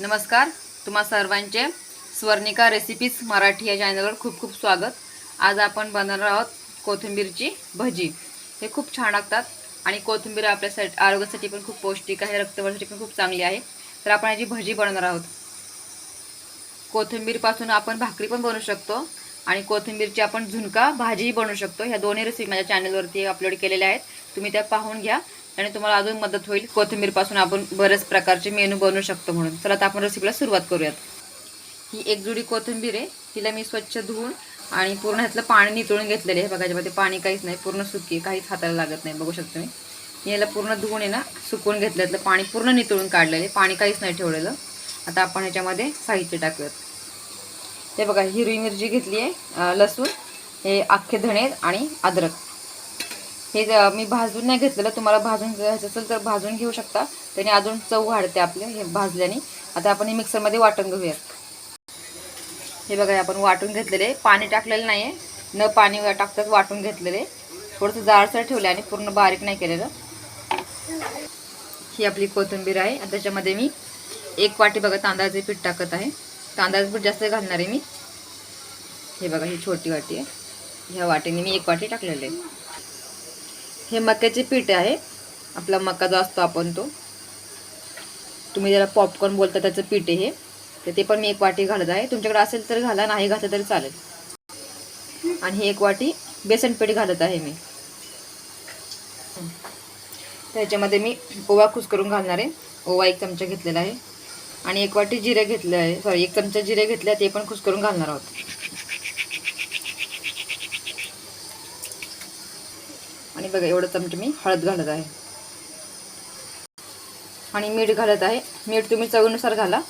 नमस्कार तुम्हा सर्वांचे स्वर्णिका रेसिपीज मराठी या चॅनलवर खूप खूप स्वागत. आज आपण बनवणार आहोत कोथिंबीरची भजी. हे खूप छान लागतात आणि कोथिंबीर आपल्यासाठी आरोग्यासाठी पण खूप पौष्टिक आहे रक्तवाढीसाठी पण खूप चांगली आहे. तर आपण याची भजी बनवणार आहोत. कोथिंबीरपासून आपण भाकरी पण बनवू शकतो आणि कोथिंबीरची आपण झुणका भाजीही बनवू शकतो. ह्या दोन्ही रेसिपी माझ्या चॅनलवरती अपलोड केलेल्या आहेत. तुम्ही त्या पाहून घ्या. आणि तुम्हाला अजून मदत होईल. कोथिंबीरपासून आपण बरेच प्रकारचे मेनू बनवू शकतो म्हणून. चला आता आपण रेसिपीला सुरुवात करूयात. ही एक जुडी कोथिंबीर आहे. तिला मी स्वच्छ धुवून आणि पूर्ण ह्यातलं पाणी नितळून घेतलेलं आहे. बघा याच्यामध्ये पाणी काहीच नाही. पूर्ण सुकी काहीच हाताला लागत नाही. बघू शकतो मी मी याला पूर्ण धुवून आहे ना सुकवून घेतल्यातलं पाणी पूर्ण नितळून काढलेलं आहे. पाणी काहीच नाही ठेवलेलं. आता आपण ह्याच्यामध्ये साहित्य टाकूयात. हे बघा हिरवी मिरची घेतली आहे लसूण हे अख्खे धणे आणि अद्रक. हे मी भाजून नाही घेतलेलं तुम्हाला भाजून घ्यायचं असेल तर भाजून घेऊ शकता. त्याने अजून चव वाढते आपले हे भाजल्याने. आता आपण हे मिक्सरमध्ये वाटून घेऊयात. हे बघा आपण वाटून घेतलेले. पाणी टाकलेलं नाही आहे न पाणी टाकताच वाटून घेतलेले. थोडंसं जाडसर ठेवलं आणि पूर्ण बारीक नाही केलेलं. ही आपली कोथिंबीर आहे. आणि त्याच्यामध्ये मी एक वाटी बघा तांदळाचे पीठ टाकत आहे. तांदळाचं पीठ जास्त घालणार आहे मी. हे बघा ही छोटी वाटी आहे. ह्या वाटीने मी एक वाटी टाकलेलं आहे. हे मक्याचे पीठ आहे. आपला मका जो असतो आपण तो. तुम्ही ज्याला पॉपकॉर्न बोलता त्याचं पीठ आहे हे. तर ते पण मी एक वाटी घालत आहे. तुमच्याकडे असेल तर घाला नाही घातलं तरी चालेल. आणि ही एक वाटी बेसन पीठ घालत आहे मी. त्याच्यामध्ये मी ओवा खुस करून घालणार आहे. ओवा एक चमचा घेतलेला आहे. आणि एक वाटी जिरे घेतले आहे. सॉरी एक चमचा जिरे घेतले आहे. ते पण खुस करून घालणार आहोत. आणि बघा एवढं चमचे मी हळद घालत आहे. आणि मीठ घालत आहे. मीठ तुम्ही चवीनुसार घाला.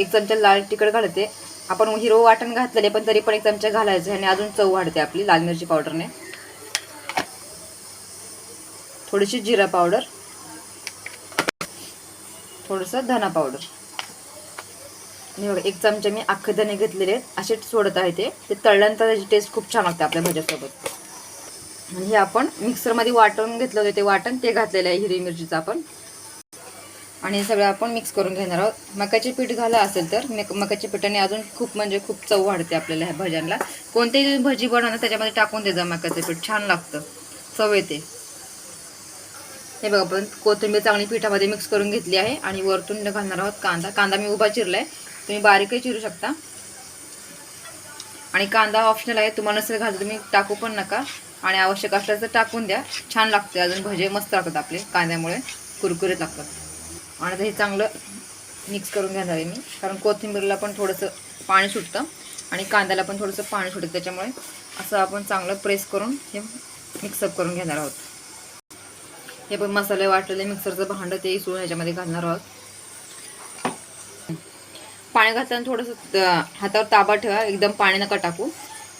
एक चमचा लाल तिखट घालते. आपण हिरो वाटण घातलेले पण तरी पण एक चमचा घालायचं आणि अजून चव वाढते आपली लाल मिरची पावडरने. थोडीशी जिरा पावडर. थोडंसं धना पावडर. आणि एक चमचा मी अख्खे धने घेतलेले आहेत. असे सोडत आहे ते. ते तळल्यानंतर त्याची टेस्ट खूप छान लागते आपल्या भाज्यासोबत. आणि हे आपण मिक्सरमध्ये वाटून घेतलं होतं. ते वाटण ते घातलेलं आहे हिरवी मिरचीचं आपण. आणि हे सगळं आपण मिक्स करून घेणार आहोत. मकाचे पीठ घाला असेल तर मक मकाच्या पिठाने अजून खूप म्हणजे खूप चव वाढते आपल्याला ह्या भाज्यांना. कोणतीही भजी बनवणं त्याच्यामध्ये टाकून द्यायचं मकाचं पीठ. छान लागतं. चव येते. हे बघा आपण कोथिंबीर चांगली पिठामध्ये मिक्स करून घेतली आहे. आणि वरतून घालणार आहोत कांदा. कांदा मी उभा चिरला आहे तुम्ही बारीकही चिरू शकता. आणि कांदा ऑप्शनल आहे. तुम्हाला नसेल घालतो तुम्ही टाकू पण नका. आणि आवश्यक असल्यास तर टाकून द्या. छान लागते अजून भजे मस्त लागतात आपले. कांद्यामुळे कुरकुरीत लागतात. आणि हे चांगलं मिक्स करून घेणार आहे मी. कारण कोथिंबीरला पण थोडंसं पाणी सुटतं. आणि कांद्याला पण थोडंसं पाणी सुटतं. त्याच्यामुळे असं आपण चांगलं प्रेस करून हे मिक्सअप करून घेणार आहोत. हे पण मसाले वाटलेले. मिक्सरचं भांडं ते सोडून ह्याच्यामध्ये घालणार आहोत. पाणी घातल्यानं थोडंसं हातावर ताबा ठेवा. एकदम पाणी नका टाकू.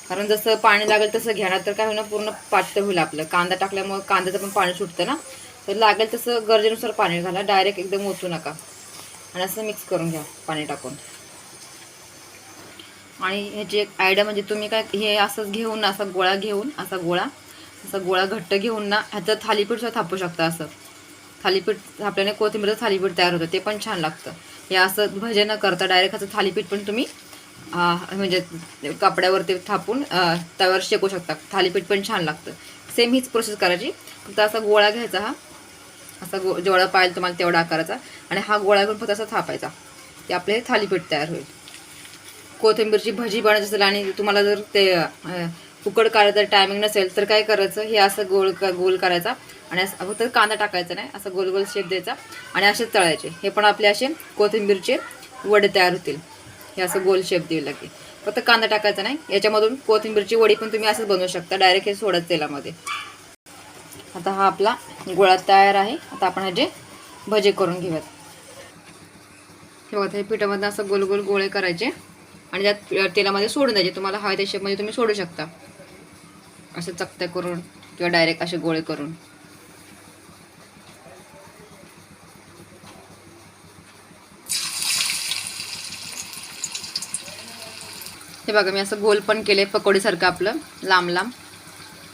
कारण जसं पाणी लागेल तसं घ्या तर काय होणार पूर्ण पातळ होईल आपलं. कांदा टाकल्यामुळे कांद्याचं पण पाणी सुटतं ना? तर लागेल तसं गरजेनुसार पाणी घाला. डायरेक्ट एकदम ओतू नका. आणि असं मिक्स करून घ्या पाणी टाकून. आणि ह्याची एक आयडिया म्हणजे तुम्ही काय हे असंच घेऊन असा गोळा घेऊन असा गोळा असा गोळा घट्ट घेऊन ना ह्याचं थालीपीठ सुद्धा थापू शकता असं. थालीपीठ थापल्याने कोथिंबीरचं थालीपीठ तयार होतं ते पण छान लागतं. हे असं भजे न करता डायरेक्ट असं थालीपीठ पण तुम्ही म्हणजे कपड्यावरती थापून त्यावर तव्यावर शेकू शकता. थालीपीठ पण छान लागतं. सेम हीच प्रोसेस करायची. फक्त असा गोळा घ्यायचा हा. असा गो जेवढा पाहिजे तुम्हाला तेवढा आकाराचा. आणि हा गोळा घेऊन फक्त असा थापायचा. ते आपले थालीपीठ तयार होईल. कोथिंबीरची भजी बनवायची असेल आणि तुम्हाला जर ते अं, उकड काढायचं टायमिंग नसेल तर काय करायचं? हे असं गोल गोल करायचा. आणि असं फक्त कांदा टाकायचा नाही असं गोल गोल शेप द्यायचा आणि असे तळायचे. हे पण आपले असे कोथिंबीरचे वडे तयार होतील. हे असं गोल शेप देऊ लागेल फक्त कांदा टाकायचा नाही याच्यामधून कोथिंबीरची वडी पण तुम्ही असंच बनवू शकता डायरेक्ट हे सोडत तेलामध्ये. आता हा आपला गोळा तयार आहे. आता आपण ह्याचे भजे करून घेऊयात. हे बघा हे पिठामधनं असं गोल गोल गोळे करायचे आणि त्यात तेलामध्ये सोडून द्यायचे. तुम्हाला हवे त्या शेपमध्ये म्हणजे तुम्ही सोडू शकता. असं चकत्या करून किंवा डायरेक्ट असे गोळे करून. हे बघा मी असं गोल पण केले पकोडीसारखं आपलं लांब लांब.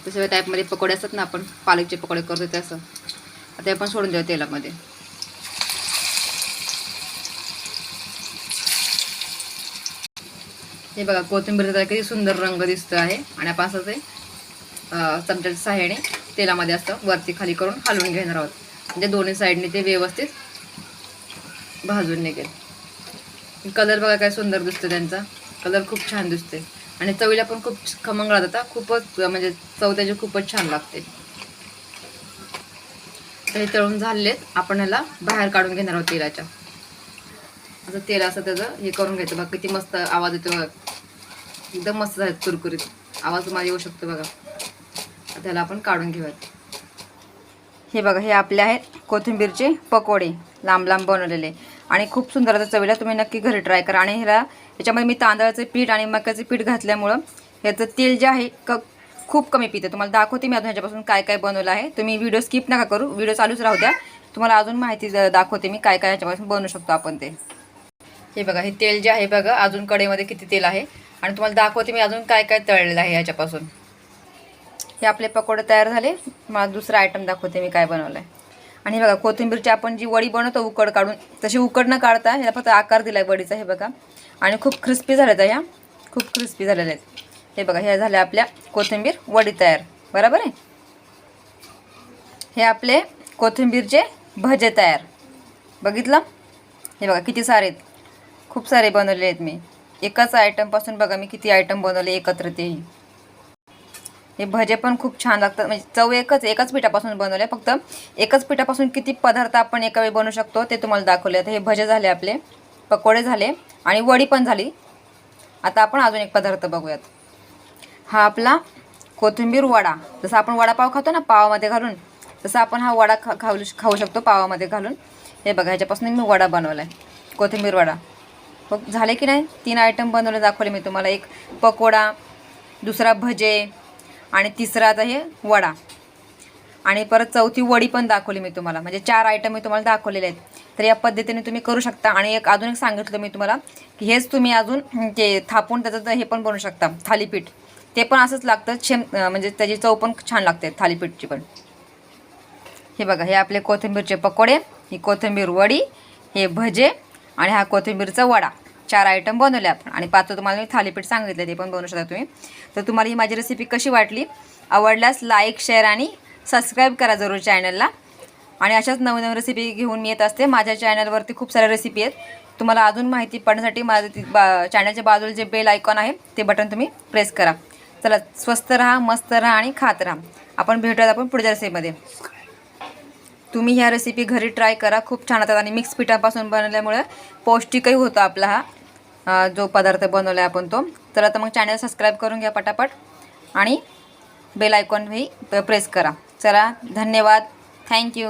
तसे टाईपमध्ये पकोडे असतात ना आपण पालकचे पकोडे करतो ते असं आता आपण सोडून देऊ तेलामध्ये. हे बघा कोथिंबीरचा किती सुंदर रंग दिसतो आहे. आणि आपण असं ते चमच्याच्या सहाय्याने तेलामध्ये असं वरती खाली करून हलवून घेणार आहोत. म्हणजे दोन्ही साईडने ते व्यवस्थित भाजून निघेल. कलर बघा काय सुंदर दिसतो त्यांचा. कलर खूप छान दिसते आणि चवीला पण खूप खमंग राहतात खूपच म्हणजे चव त्याची खूपच छान लागते. तर हे तळून झालेत. आपण ह्याला बाहेर काढून घेणार आहोत तेलाच्या. असं तेल असं त्याचं हे करून घ्यायचं. बघा किती मस्त आवाज येतो बघा. एकदम मस्त झाले कुरकुरीत. आवाज तुम्हाला येऊ शकतो बघा. त्याला आपण काढून घेऊयात. हे बघा हे आपले आहेत कोथिंबीरचे पकोडे. लांब लांब बनवलेले. आणि खूप सुंदर आता चवीला तुम्ही नक्की घरी ट्राय करा. आणि ह्याला याच्यामध्ये मी तांदळाचं पीठ आणि मक्याचं पीठ घातल्यामुळं ह्याचं तेल जे आहे क खूप कमी पिते. तुम्हाला दाखवते मी अजून ह्याच्यापासून काय काय बनवलं आहे. तुम्ही व्हिडिओ स्किप नका करू व्हिडिओ चालूच राहू द्या. तुम्हाला अजून माहिती दाखवते मी काय काय ह्याच्यापासून बनवू शकतो आपण ते. हे बघा हे तेल जे आहे बघा अजून कडेमध्ये किती तेल आहे. आणि तुम्हाला दाखवते मी अजून काय काय तळलेलं आहे ह्याच्यापासून. हे आपले पकोडे तयार झाले. मला दुसरा आयटम दाखवते मी काय बनवलं आहे आणि हे बघा कोथिंबीरची आपण जी वडी बनवतो उकड काढून तशी उकड न काढता ह्याला फक्त आकार दिला आहे वडीचा हे बघा. आणि खूप क्रिस्पी झाल्यात ह्या खूप क्रिस्पी झालेल्या आहेत. हे बघा ह्या झाल्या आपल्या कोथिंबीर वडी तयार. बरोबर आहे? हे आपले कोथिंबीरचे भजे तयार. बघितलं? हे बघा किती सारे आहेत. खूप सारे बनवले आहेत मी. एकाच आयटमपासून बघा मी किती आयटम बनवले एकत्र तेही हे भजे पण खूप छान लागतात. म्हणजे चव एकच एकाच पिठापासून बनवले. फक्त एकाच पिठापासून किती पदार्थ आपण एका वेळी बनवू शकतो ते तुम्हाला दाखवले. आता हे भजे झाले आपले. पकोडे झाले आणि वडी पण झाली. आता आपण अजून एक पदार्थ बघूयात. हा आपला कोथिंबीर वडा. जसं आपण वडापाव खातो ना पावामध्ये घालून तसं आपण हा वडा खा खाऊ खाऊ शकतो पावामध्ये घालून. हे बघा ह्याच्यापासून मी वडा बनवला आहे कोथिंबीर वडा. हो झाले की नाही? तीन आयटम बनवले दाखवले मी तुम्हाला. एक पकोडा दुसरा भजे आणि तिसरा आता हे वडा. आणि परत चौथी वडी पण दाखवली मी तुम्हाला. म्हणजे चार आयटम मी तुम्हाला दाखवलेले आहेत. तर या पद्धतीने तुम्ही करू शकता. आणि एक अजून एक सांगितलं मी तुम्हाला की हेच तुम्ही अजून ते थापून त्याचं हे पण बनवू शकता. थालीपीठ. ते पण असंच लागतं. छेम म्हणजे त्याची चव पण छान लागते थालीपीठची पण. हे बघा हे आपले कोथिंबीरचे पकोडे ही कोथिंबीर वडी हे भजे आणि हा कोथिंबीरचा वडा. चार आयटम बनवले आपण. आणि पाचवं तुम्हाला मी थालीपीठ सांगितले ते पण बनवू शकता तुम्ही. तर तुम्हाला ही माझी रेसिपी कशी वाटली? आवडल्यास लाईक शेअर आणि सबस्क्राईब करा जरूर चॅनलला आणि अशाच नवीन नवीन रेसिपी घेऊन मी येत असते. माझ्या चॅनलवरती खूप साऱ्या रेसिपी आहेत. तुम्हाला अजून माहिती पडण्यासाठी माझं ती बा चॅनलच्या बाजूला जे बेल आयकॉन आहे ते बटन तुम्ही प्रेस करा. चला स्वस्त राहा मस्त राहा आणि खात राहा. आपण भेटूयात आपण पुढच्या रेसिपीमध्ये तुम्ही ह्या रेसिपी घरी ट्राय करा. खूप छान होतात. आणि मिक्स पिठापासून बनवल्यामुळे पौष्टिकही होतो आपला हा जो पदार्थ बनवला आहे आपण तो. तर आता मग चॅनल सबस्क्राईब करून घ्या पटापट. आणि बेल आयकॉनही प्रेस करा. चला धन्यवाद. थँक्यू